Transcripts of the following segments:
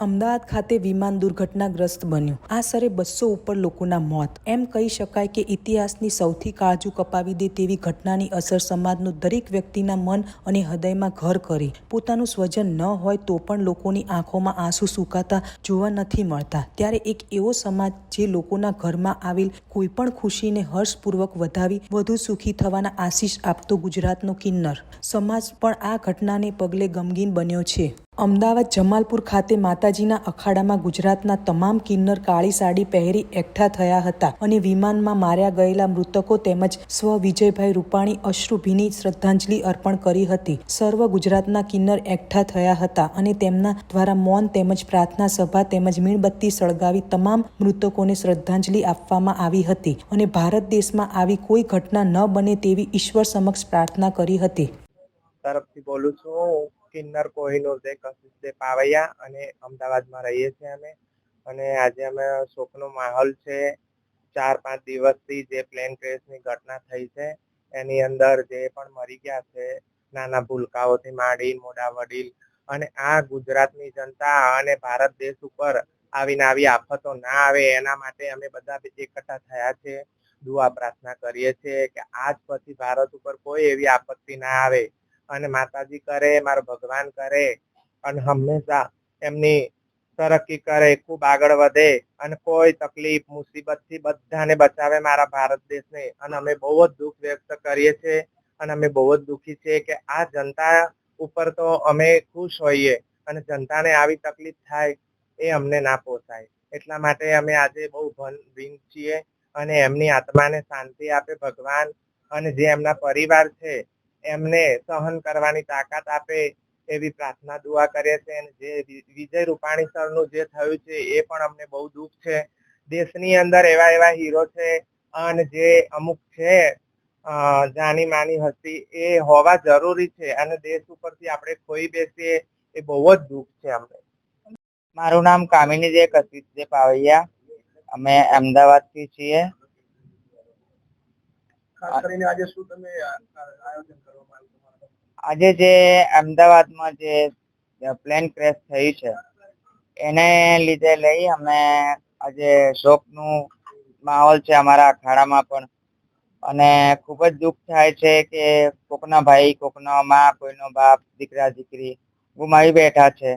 અમદાવાદ ખાતે વિમાન દુર્ઘટનાગ્રસ્ત બન્યું. આશરે બસો ઉપર લોકોના મોત. એમ કહી શકાય કે ઇતિહાસની સૌથી કાળજુ કપાવી દે તેવી ઘટનાની અસર સમાજનું દરેક વ્યક્તિના મન અને હૃદયમાં ઘર કરી. પોતાનું સ્વજન ન હોય તો પણ લોકોની આંખોમાં આંસુ સુકાતા જોવા નથી મળતા. ત્યારે એક એવો સમાજ જે લોકોના ઘરમાં આવેલ કોઈ પણ ખુશીને હર્ષપૂર્વક વધાવી, વધુ સુખી થવાના આશીષ આપતો ગુજરાતનો કિન્નર. સમાજ પણ આ ઘટનાને પગલે ગમગીન બન્યો છે. અમદાવાદ જમાલપુર ખાતે માતાજીના અખાડામાં ગુજરાતના તમામ કિન્નર કાળી સાડી પહેરી એકઠા થયા હતા અને વિમાનમાં માર્યા ગયેલા મૃતકો તેમજ સ્વ વિજયભાઈ રૂપાણી અશ્રુભીની શ્રદ્ધાંજલિ અર્પણ કરી હતી. સર્વ ગુજરાતના કિન્નર એકઠા થયા હતા અને તેમના દ્વારા મૌન તેમજ પ્રાર્થના સભા તેમજ મીણબત્તી સળગાવી તમામ મૃતકોને શ્રદ્ધાંજલિ આપવામાં આવી હતી અને ભારત દેશમાં આવી કોઈ ઘટના ન બને તેવી ઈશ્વર સમક્ષ પ્રાર્થના કરી હતી. તરફથી બોલું છું. કિન્નર કોહિનૂર દે કશિશ દે પાવૈયા અને અમદાવાદમાં રહીએ છીએ અમે. અને આજે અમે શોકનો માહોલ છે. ચાર પાંચ દિવસથી જે પ્લેન ક્રેશની ઘટના થઈ છે, એની અંદર જે પણ મરી ગયા છે, નાના ભૂલકાઓથી માંડી મોટા વડીલ અને આ ગુજરાતની જનતા અને ભારત દેશ ઉપર આવીને આવી આફતો ના આવે એના માટે અમે બધા એકઠા થયા છે. દુઆ પ્રાર્થના કરીએ છીએ કે આજ પછી ભારત ઉપર કોઈ એવી આપત્તિ ના આવે અને માતાજી કરે, મારો ભગવાન કરે અને હંમેશા એમની તરક્કી કરે, ખૂબ આગળ વધે અને કોઈ તકલીફ, મુસીબતથી બધાને બચાવે મારા ભારત દેશને. અને અમે બહુ જ દુઃખ વ્યક્ત કરીએ છીએ અને અમે બહુ જ દુઃખી છીએ કે આ જનતા ઉપર તો અમે ખુશ હોઈએ અને જનતાને આવી તકલીફ થાય એ અમને ના પોસાય. એટલા માટે અમે આજે બહુ ભન છીએ અને એમની આત્માને શાંતિ આપે ભગવાન અને જે એમના પરિવાર છે એમને સહન કરવાની તાકાત આપે એવી પ્રાર્થના દુઆ કરીએ છીએ અને જે વિજય રૂપાણી સરનું જે થયું છે એ પણ અમને બહુ દુઃખ છે. દેશની અંદર એવા એવા હીરો છે અને જે અમુક છે જાની માની હસ્તી એ હોવા જરૂરી છે અને દેશ ઉપરથી આપણે ખોઈ બેસીએ એ બહુ જ દુઃખ છે અમને. મારું નામ કામિની દે કસિત દે પાવૈયા. અમે અમદાવાદથી છીએ. ખાસ કરીને આજે શું તમે આ- આ- આયોજન કરવામાં આવ્યું આજે જે અમદાવાદમાં જે પ્લેન ક્રેશ થયું છે એને લીધે લઈ અમે આજે શોકનું માહોલ છે અમારા અખાડામાં પણ. અને ખૂબ જ દુઃખ થાય છે કે કોકના ભાઈ કોકનો મા કોઈનો બાપ દીકરા દીકરી ગુમાવી બેઠા છે.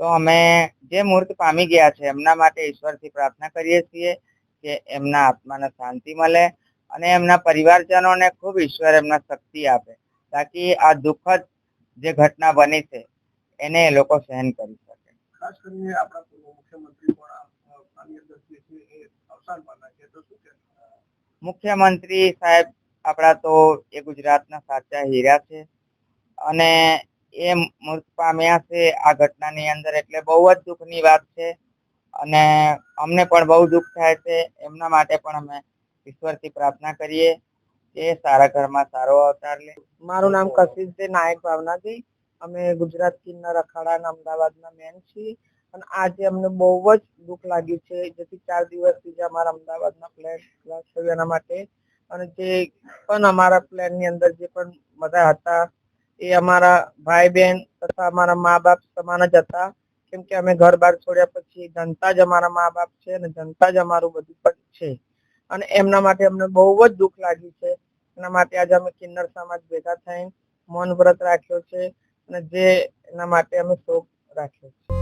તો અમે જે મૂર્ત પામી ગયા છે એમના માટે ઈશ્વરથી પ્રાર્થના કરીએ છીએ કે એમના આત્માને શાંતિ મળે અને એમના પરિવારજનોને ખૂબ ઈશ્વર એમના શક્તિ આપે. તાકી આ દુઃખદ જે ઘટના બની છે એને એ લોકો સહન કરી શકે. ખાસ કરીને આપણા મુખ્યમંત્રી પણ આની અંદર જે છે એ અવસાન પામ્યા છે. તો શું કહેશો? મુખ્યમંત્રી સાહેબ આપણા તો એ ગુજરાતના સાચા હીરા છે અને એ મૃત પામ્યા છે આ ઘટનાની અંદર એટલે બહુ જ દુઃખની વાત છે અને અમને પણ બહુ દુઃખ થાય છે. એમના માટે પણ અમે ઈશ્વરથી પ્રાર્થના કરીએ કે સારા ઘરમાં સારો અવતાર લે. મારું નામ કશિશ છે નાયક ભાવનાથી અમે ગુજરાત કિન્નર અખાડા અમદાવાદના મેન છીએ. અને આજે અમને બહુ જ દુઃખ લાગ્યું છે. જેથી ચાર દિવસથી જે અમારા અમદાવાદના ક્લાસ થયું એના માટે. અને જે પણ અમારા પ્લેનની અંદર જે પણ બધા હતા એ અમારા ભાઈ બહેન તથા અમારા મા બાપ સમાન જ હતા. કેમ કે અમે ઘર બહાર છોડ્યા પછી જનતા જ અમારા મા બાપ છે અને જનતા જ અમારું બધું પણ છે. અને એમના માટે અમને બહુ જ દુઃખ લાગ્યું છે. એના માટે આજે અમે કિન્નર સમાજ ભેગા થઈને મૌન વ્રત રાખ્યો છે અને જે એના માટે અમે શોક રાખ્યો છે.